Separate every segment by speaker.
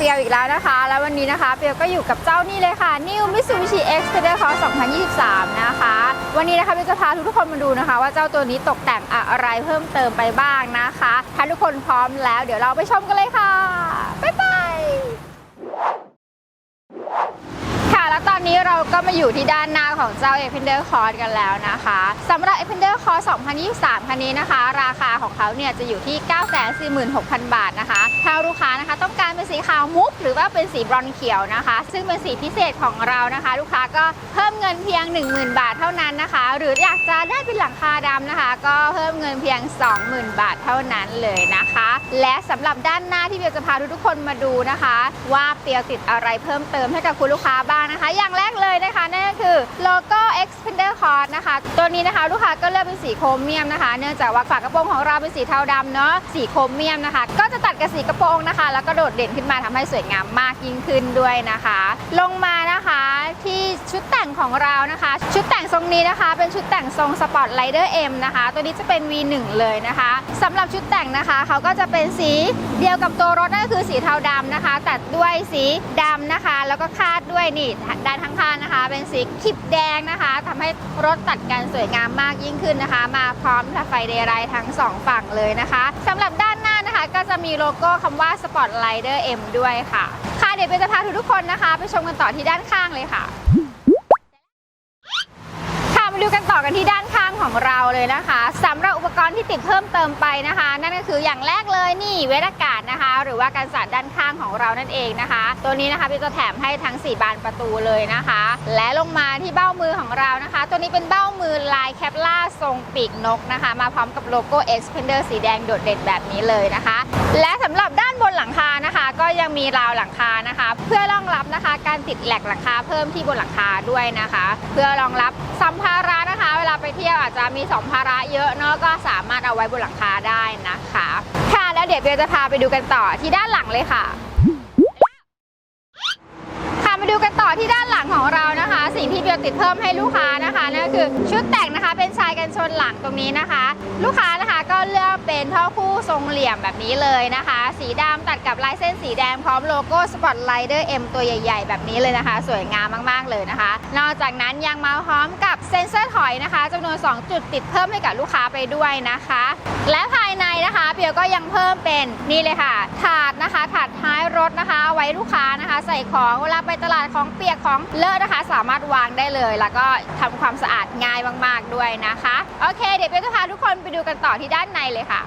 Speaker 1: ปียวอีกแล้วนะคะ แล้ววันนี้นะคะเปียวก็อยู่กับเจ้านี่เลยค่ะ New Mitsubishi Xpander Cross 2023 นะคะ วันนี้นะคะเปียวจะพาทุกๆคนมาดูนะคะ ว่าเจ้าตัวนี้ตกแต่งอะไรเพิ่มเติมไปบ้างนะคะ ถ้าทุกคนพร้อมแล้ว เดี๋ยวเราไปชมกันเลยค่ะ บ๊ายบาย ค่ะ แล้วตอนนี้เรา ก็มาอยู่ที่ด้านหน้าของเจ้า e p e n d e r c o r s กันแล้วนะคะสำหรับ e p e n d e r c o r s 2023 คันนี้นะคะ ราคาของเขาเนี่ยจะอยู่ที่ 946,000 บาทนะคะถ้าลูกค้านะคะต้องการเป็นสีขาวมุก หรือว่าเป็นสีบรอนเขียวนะคะ ซึ่งเป็นสีพิเศษของเรานะคะ ลูกค้าก็เพิ่ม งินเพียง 10,000 บาทเท่านั้นนะคะ หรืออยากจะได้เป็นหลังคาดำนะคะ ก็เพิ่มเงินเพียง 20,000 บาทเท่านั้นเลยนะคะ และสำหรับด้านหน้าที่เบียจะพาทุกๆคนมาดูนะคะ ว่าเปียวติดอะไรเพิ่มเติมให้กับคุณลูกค้าบ้างนะคะ อย่างแรกเลยนะคะนั่นก็คือโลโก้ Xpander Cross นะคะ ตัวนี้นะคะลูกค้าก็เลือกเป็นสีโครเมียมนะคะ เนื่องจากว่าฝากระโปรงของเราเป็นสีเทาดำเนาะสีโครเมียมนะคะ ก็จะตัดกับสีกระโปรงนะคะ แล้วก็โดดเด่นขึ้นมาทำให้สวยงามมากยิ่งขึ้นด้วยนะคะ ลงมา ชุดแต่งของเรานะคะ ชุดแต่งทรงนี้นะคะ เป็นชุดแต่งทรงสปอร์ตไลเดอร์ M นะคะ ตัวนี้จะเป็น V1 เลยนะคะสำหรับชุดแต่งนะคะ เขาก็จะเป็นสีเดียวกับตัวรถนั่นก็คือสีเทาดำนะคะ ตัดด้วยสีดำนะคะ แล้วก็คาดด้วยนี่ด้านข้างๆนะคะ เป็นสีคลิปแดงนะคะทำให้รถตัดกันสวยงามมากยิ่งขึ้นนะคะ มาพร้อมไฟเดย์ไรทั้งสองฝั่งเลยนะคะสำหรับด้านหน้านะคะ ก็จะมีโลโก้คำว่า Spot r i d e r M ด้วยค่ะ ค่ะเดี๋ยวเบนจะพาทุกๆคนนะคะ ไปชมกันต่อที่ด้านข้างเลยค่ะ มาดูกันต่อกันที่ด้านข้างของเราเลยนะคะสำหรับอุปกรณ์ที่ติดเพิ่มเติมไปนะคะ นั่นก็คืออย่างแรกเลยนี่เวทอากาศนะคะ หรือว่าการสั่นด้านข้างของเรานั่นเองนะคะ ตัวนี้นะคะพี่จะแถมให้ทั้ง 4 บานประตูเลยนะคะ และลงมาที่เบ้ามือของเรานะคะ ตัวนี้เป็นเบ้ามือลายแคปล่าทรงปีกนกนะคะ มาพร้อมกับโลโก้ Xpander สีแดงโดดเด่นแบบนี้เลยนะคะ และสำหรับด้านบนหลังคานะคะ ก็ยังมีราวหลังคานะคะ เพื่อรองรับนะคะ การติดแหลกหลังคาเพิ่มที่บนหลังคาด้วยนะคะ เพื่อรองรับสัมภาระนะคะ เวลาไปเที่ยวอาจจะมีสองภาระเยอะเนาะก็สามารถเอาไว้บนหลังคาได้นะคะ ค่ะแล้วเดี๋ยวเบียร์จะพาไปดูกันต่อที่ด้านหลังเลยค่ะค่ะมาดูกันต่อที่ด้านหลังของเรานะคะ สิ่งที่เบียร์ติดเพิ่มให้ลูกค้านะคะนั่นก็คือชุดแต่งนะคะเป็นชายกันชนหลังตรงนี้นะคะ ลูกค้านะคะ ก็เลือกเป็นท่อคู่ทรงเหลี่ยมแบบนี้เลยนะคะ สีดำตัดกับลายเส้นสีแดงพร้อมโลโก้ Spot Rider M ตัวใหญ่ๆ แบบนี้เลยนะคะ สวยงามมากๆเลยนะคะ นอกจากนั้นยังมาพร้อมกับเซ็นเซอร์ถอยนะคะจำนวน 2 จุดติดเพิ่มให้กับลูกค้าไปด้วยนะคะ และภายในนะคะเปียวก็ยังเพิ่มเป็นนี่เลยค่ะ ถาดนะคะ ถาดท้ายรถนะคะเอาไว้ลูกค้านะคะ ใส่ของเวลาไปตลาดของเปียกของเลอะนะคะ สามารถวางได้เลย แล้วก็ทำความสะอาด ด้วยนะคะ โอเค เดี๋ยวเปียจะพาทุกคนไปดูกันต่อที่ด้านในเลยค่ะ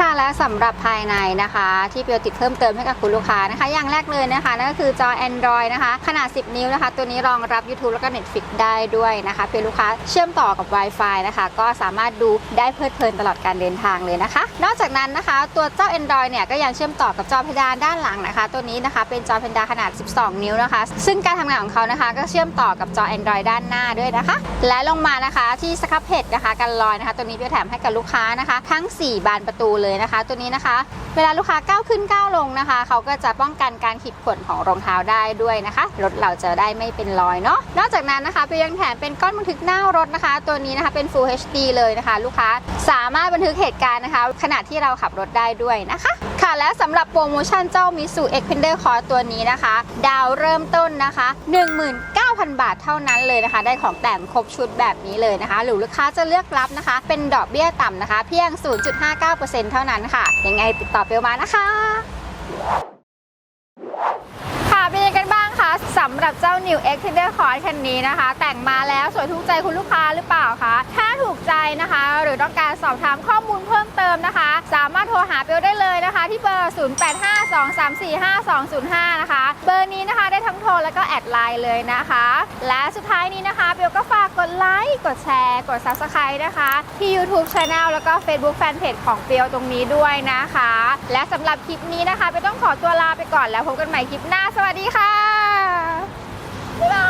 Speaker 1: ค่ะและสำหรับภายในนะคะ ที่เปียวติดเพิ่มเติมให้กับคุณลูกค้านะคะ อย่างแรกเลยนะคะนั่นก็คือจอ Android นะคะ ขนาด 10 นิ้วนะคะ ตัวนี้รองรับ YouTube แล้วก็ Netflix ได้ด้วยนะคะเพื่อลูกค้าเชื่อมต่อกับ Wi-Fi นะคะ ก็สามารถดูได้เพลิดเพลินตลอดการเดินทางเลยนะคะ นอกจากนั้นนะคะ ตัวเจ้า Android เนี่ยก็ยังเชื่อมต่อกับจอเพดานด้านหลังนะคะ ตัวนี้นะคะเป็นจอเพดานขนาด 12 นิ้วนะคะ ซึ่งการทำงานของเขานะคะ ก็เชื่อมต่อกับจอ Android ด้านหน้าด้วยนะคะ และลงมานะคะที่สครับเพจนะคะกันลอยนะคะ ตัวนี้เปียวแถมให้กับลูกค้านะคะ ทั้ง 4 บานประตูเลยนะคะ ตัวนี้นะคะ เวลาลูกค้าก้าวขึ้นก้าวลงนะคะ เขาก็จะป้องกันการขีดข่วนของรองเท้าได้ด้วยนะคะรถเราจะได้ไม่เป็นรอยเนาะนอกจากนั้นนะคะเปียยังแถมเป็นก้อนบันทึกหน้ารถนะคะ ตัวนี้นะคะเป็น Full HD เลยนะคะ ลูกค้าสามารถบันทึกเหตุการณ์นะคะ ขณะที่เราขับรถได้ด้วยนะคะ ค่ะและสำหรับโปรโมชั่นเจ้า Mitsu Xpander Cross ตัวนี้นะคะ ดาวเริ่มต้นนะคะ 19,000 บาทเท่านั้นเลยนะคะ ได้ของแต่งครบชุดแบบนี้เลยนะคะ หรือลูกค้าจะเลือกรับนะคะ เป็นดอกเบี้ยต่ำนะคะ เพียง 0.59%เท่านั้นค่ะ ยังไงติดต่อเปลมานะคะค่ะเป็นยังไงกันบ้างคะสำหรับเจ้า New X Tender Cross คันนี้นะคะ แต่งมาแล้วสวยถูกใจคุณลูกค้าหรือเปล่าคะ ถ้าถูกใจนะคะ หรือต้องการสอบถามข้อมูลเพิ่มเติมนะคะ ทรหาเปลได้เลยนะคะ ที่เบอร์ 0852345205 นะคะ เบอร์นี้นะคะได้ทั้งโทรแล้วก็แอดไลน์เลยนะคะ และสุดท้ายนี้นะคะเบลก็ฝากกดไลค์กดแชร์ กด Subscribe นะคะ ที่ YouTube Channel แล้วก็ Facebook Fanpage ของเปียวตรงนี้ด้วยนะคะ และสำหรับคลิปนี้นะคะเปลต้องขอตัวลาไปก่อนแล้วพบกันใหม่คลิปหน้า สวัสดีค่ะ บ๊ายบาย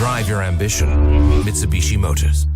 Speaker 2: Drive your ambition. Mitsubishi Motors.